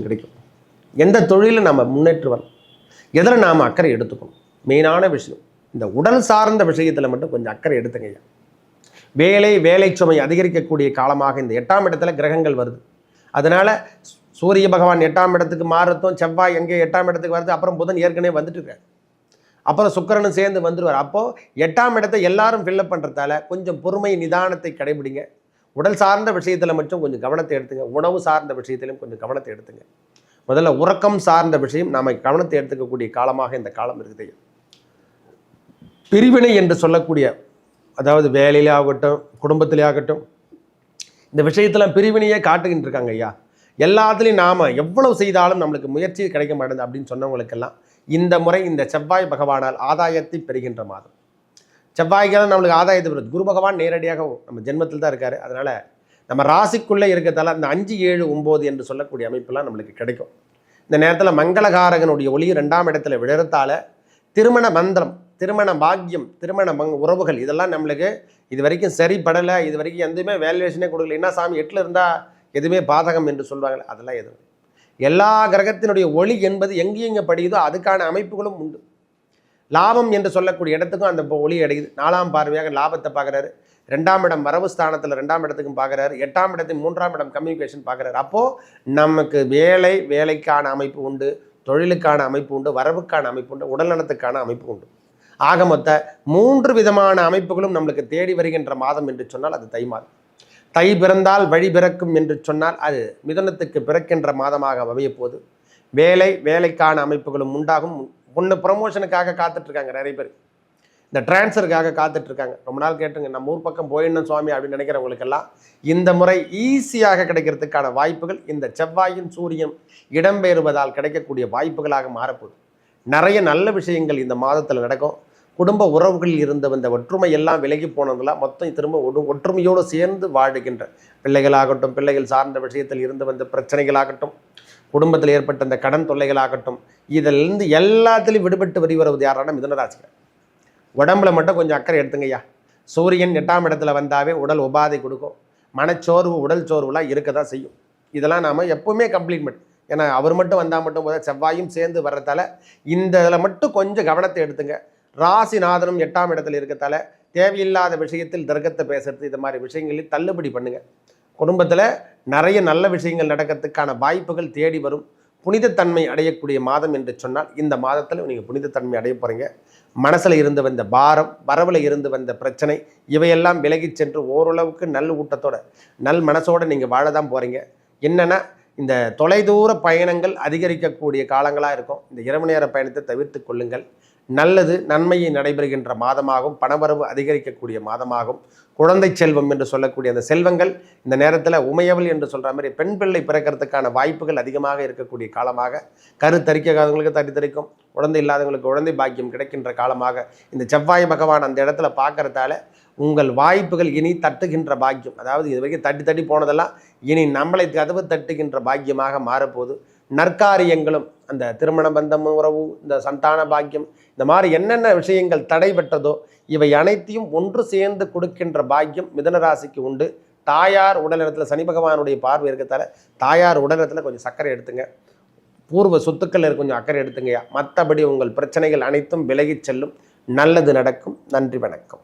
கிடைக்கும். எந்த தொழிலில் நம்ம முன்னேற்றுவோம் எதில் நாம் அக்கறை எடுத்துக்கணும்? மெயினான விஷயம் இந்த உடல் சார்ந்த விஷயத்தில் மட்டும் கொஞ்சம் அக்கறை எடுத்துங்க ஐயா. வேலை வேலை சுமை அதிகரிக்கக்கூடிய காலமாக இந்த எட்டாம் இடத்துல கிரகங்கள் வருது. அதனால சூரிய பகவான் எட்டாம் இடத்துக்கு மாறத்தும் செவ்வாய் எங்கே எட்டாம் இடத்துக்கு வருது அப்புறம் புதன் ஏற்கனவே வந்துட்டு இருக்காரு. அப்புறம் சுக்கிரனும் சேர்ந்து வந்துடுவார் அப்போது எட்டாம் இடத்தை எல்லாரும் ஃபில்லப் பண்ணுறதால கொஞ்சம் பொறுமை நிதானத்தை கடைபிடிங்க. உடல் சார்ந்த விஷயத்தில் மட்டும் கொஞ்சம் கவனத்தை எடுத்துங்க. உணவு சார்ந்த விஷயத்திலும் கொஞ்சம் கவனத்தை எடுத்துங்க. முதல்ல உறக்கம் சார்ந்த விஷயம் நாம் கவனத்தை எடுத்துக்கக்கூடிய காலமாக இந்த காலம் இருக்குது. பிரிவினை என்று சொல்லக்கூடிய அதாவது வேலையிலே ஆகட்டும் குடும்பத்திலே ஆகட்டும் இந்த விஷயத்தெல்லாம் பிரிவினையே காட்டுகிட்டு இருக்காங்க ஐயா. எல்லாத்துலேயும் நாம் எவ்வளவு செய்தாலும் நம்மளுக்கு முயற்சி கிடைக்க மாட்டேங்குது அப்படின்னு சொன்னவங்களுக்கெல்லாம் இந்த முறை இந்த செவ்வாய் பகவானால் ஆதாயத்தை பெறுகின்ற மாதம். செவ்வாய்க்கெல்லாம் நம்மளுக்கு ஆதாயத்தை பெறுது. குரு பகவான் நேரடியாக நம்ம ஜென்மத்தில் தான் இருக்காரு. அதனால் நம்ம ராசிக்குள்ளே இருக்கிறதால அந்த அஞ்சு ஏழு ஒம்பது என்று சொல்லக்கூடிய அமைப்பெல்லாம் நம்மளுக்கு கிடைக்கும். இந்த நேரத்தில் மங்களகாரகனுடைய ஒளி ரெண்டாம் இடத்துல விழறத்தால திருமண மந்திரம் திருமண பாக்கியம் திருமண மங் உறவுகள் இதெல்லாம் நம்மளுக்கு இது வரைக்கும் சரிப்படலை இது வரைக்கும் எதுவுமே வேல்யூவேஷனே கொடுக்கல. என்ன சாமி எட்டில் இருந்தால் எதுவுமே பாதகம் என்று சொல்வாங்களே அதெல்லாம் எதுவும் எல்லா கிரகத்தினுடைய ஒளி என்பது எங்கே எங்கே படியுதோ அதுக்கான அமைப்புகளும் உண்டு. லாபம் என்று சொல்லக்கூடிய இடத்துக்கும் அந்த ஒளி அடையுது. நாலாம் பார்வையாக லாபத்தை பார்க்குறாரு. ரெண்டாம் இடம் வரவு ஸ்தானத்தில் ரெண்டாம் இடத்துக்கும் பார்க்குறாரு. எட்டாம் இடத்தையும் மூன்றாம் இடம் கம்யூனிகேஷன் பார்க்குறாரு. அப்போது நமக்கு வேலை வேலைக்கான அமைப்பு உண்டு தொழிலுக்கான அமைப்பு உண்டு வரவுக்கான அமைப்பு உண்டு உடல்நலத்துக்கான அமைப்பு உண்டு. ஆக மொத்த மூன்று விதமான அமைப்புகளும் நம்மளுக்கு தேடி வருகின்ற மாதம் என்று சொன்னால் அது தை மாதம். தை பிறந்தால் வழி பிறக்கும் என்று சொன்னால் அது மிதனத்துக்கு பிறக்கின்ற மாதமாக அமையப்போது வேலை வேலைக்கான அமைப்புகளும் உண்டாகும். ஒன்று ப்ரமோஷனுக்காக காத்துட்ருக்காங்க நிறைய பேர். இந்த டிரான்ஸ்ஃபருக்காக காத்துட்ருக்காங்க. ரொம்ப நாள் கேட்டுங்க நம்ம ஊர் பக்கம் போயிடணும் சுவாமி அப்படின்னு நினைக்கிறவங்களுக்கெல்லாம் இந்த முறை ஈஸியாக கிடைக்கிறதுக்கான வாய்ப்புகள் இந்த செவ்வாயின் சூரியன் இடம்பெயர்வதால் கிடைக்கக்கூடிய வாய்ப்புகளாக மாறப்போகுது. நிறைய நல்ல விஷயங்கள் இந்த மாதத்தில் நடக்கும். குடும்ப உறவுகளில் இருந்த வந்த ஒற்றுமை எல்லாம் விலகி போனதெல்லாம் மொத்தம் திரும்ப ஒடு ஒற்றுமையோடு சேர்ந்து வாழுகின்ற பிள்ளைகளாகட்டும் பிள்ளைகள் சார்ந்த விஷயத்தில் இருந்து வந்த பிரச்சனைகளாகட்டும் குடும்பத்தில் ஏற்பட்ட அந்த கடன் தொல்லைகளாகட்டும் இதிலிருந்து எல்லாத்துலேயும் விடுபட்டு வரி வருவது யாரான மிதனராசிகள். உடம்புல மட்டும் கொஞ்சம் அக்கறை எடுத்துங்கய்யா. சூரியன் எட்டாம் இடத்துல வந்தாவே உடல் உபாதை கொடுக்கும். மனச்சோர்வு உடல் சோர்வுலாம் இருக்க தான் செய்யும். இதெல்லாம் நாம் எப்போவுமே கம்ப்ளீட்மெண்ட் ஏன்னா அவர் மட்டும் வந்தால் மட்டும் போதா செவ்வாயும் சேர்ந்து வர்றதால இந்த இதில் மட்டும் கொஞ்சம் கவனத்தை எடுத்துங்க. ராசிநாதனும் எட்டாம் இடத்துல இருக்கத்தால தேவையில்லாத விஷயத்தில் தர்க்கத்தை பேசுறது இது மாதிரி விஷயங்களில் தள்ளுபடி பண்ணுங்கள் குடும்பத்தில் நிறைய நல்ல விஷயங்கள் நடக்கிறதுக்கான வாய்ப்புகள் தேடி வரும். புனிதத்தன்மை அடையக்கூடிய மாதம் என்று சொன்னால் இந்த மாதத்தில் நீங்கள் புனிதத்தன்மை அடைய போகிறீங்க மனசில் இருந்து வந்த பாரம் வரவில் இருந்து வந்த பிரச்சனை இவையெல்லாம் விலகி சென்று ஓரளவுக்கு நல் ஊட்டத்தோட நல் மனசோடு நீங்கள் வாழ தான் போகிறீங்க என்னென்னா இந்த தொலைதூர பயணங்கள் அதிகரிக்கக்கூடிய காலங்களாக இருக்கும். இந்த இரவு நேர பயணத்தை தவிர்த்து கொள்ளுங்கள். நல்லது நன்மையை நடைபெறுகின்ற மாதமாகவும் பணவரவு அதிகரிக்கக்கூடிய மாதமாகும். குழந்தை செல்வம் என்று சொல்லக்கூடிய அந்த செல்வங்கள் இந்த நேரத்தில் உமையவள் என்று சொல்கிற மாதிரி பெண் பிள்ளை பிறக்கிறதுக்கான வாய்ப்புகள் அதிகமாக இருக்கக்கூடிய காலமாக கரு தரிக்காதவங்களுக்கு தறி தரிக்கும் குழந்தை இல்லாதவங்களுக்கு குழந்தை பாக்கியம் கிடைக்கின்ற காலமாக இந்த செவ்வாய் பகவான் அந்த இடத்துல பார்க்கறதால உங்கள் வாய்ப்புகள் இனி தட்டுகின்ற பாக்கியம். அதாவது இது வரைக்கும் தட்டி தட்டி போனதெல்லாம் இனி நம்மளை கதவு தட்டுகின்ற பாக்கியமாக மாறப்போகுது. நற்காரியங்களும் அந்த திருமண பந்தம் உறவு இந்த சந்தான பாக்கியம் இந்த மாதிரி என்னென்ன விஷயங்கள் தடைபட்டதோ இவை அனைத்தையும் ஒன்று சேர்ந்து கொடுக்கின்ற பாக்கியம் மிதனராசிக்கு உண்டு. தாயார் உடல்நலத்தில் சனி பகவானுடைய பார்வை இருக்கிறதால தாயார் உடல்நலத்தில் கொஞ்சம் சர்க்கரை எடுத்துங்க. பூர்வ சொத்துக்களில் கொஞ்சம் அக்கறை எடுத்துங்கய்யா மற்றபடி உங்கள் பிரச்சனைகள் அனைத்தும் விலகிச் செல்லும். நல்லது நடக்கும். நன்றி வணக்கம்.